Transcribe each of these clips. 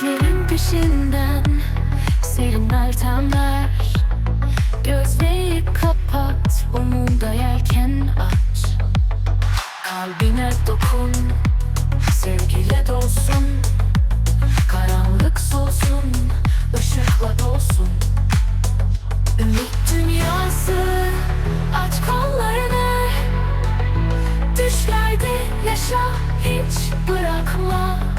Düşlerin peşinden Serin artamlar. Gözleri kapat Umunda yelken aç. Kalbine dokun Sevgiyle dolsun. Karanlık solsun ışıkla dolsun. Ümit dünyası Aç kollarını. Düşlerde yaşa hiç bırakma.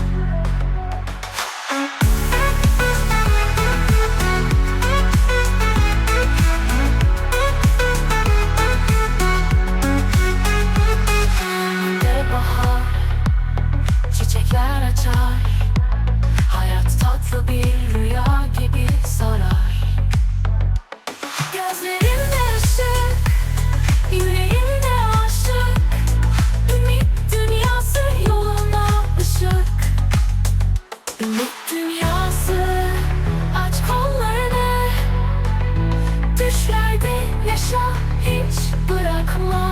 Dünyası Aç kollarını. Düşlerde yaşa hiç bırakma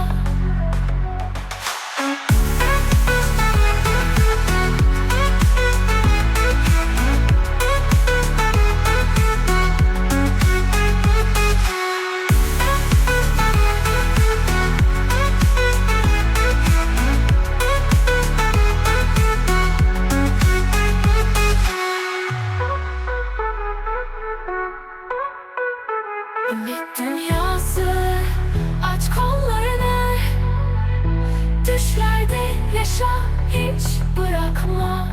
Ümit dünyası Aç kollarını. Düşlerde yaşa hiç bırakma